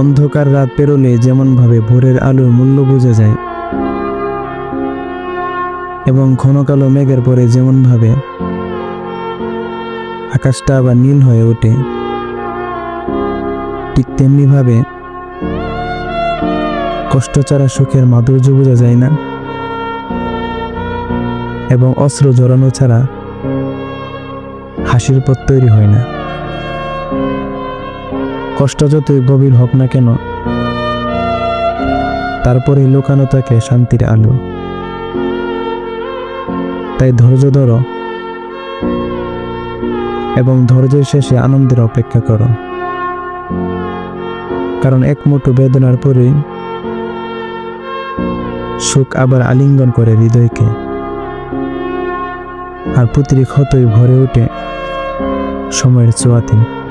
অন্ধকার রাত পেরোলে যেমনভাবে ভোরের আলোর মূল্য বোঝা যায়, এবং ঘন কালো মেঘের পরে যেমনভাবে আকাশটা আবার নীল হয়ে ওঠে, ঠিক তেমনিভাবে কষ্ট ছাড়া সুখের মাধুর্য বোঝা যায় না, এবং অস্ত্র জড়ানো ছাড়া হাসির পথ তৈরি হয় না। কষ্ট যতই গভীর হোক না কেন তারপরে লুকানো থাকে শান্তির আলো। তাই ধৈর্য ধরো এবং ধৈর্যের শেষে আনন্দের অপেক্ষা করো। কারণ এক মুঠো বেদনার পরে সুখ আবার আলিঙ্গন করে হৃদয়কে। আর প্রতিটি ক্ষতই ভরে ওঠে সময়ের ছোঁয়াতে।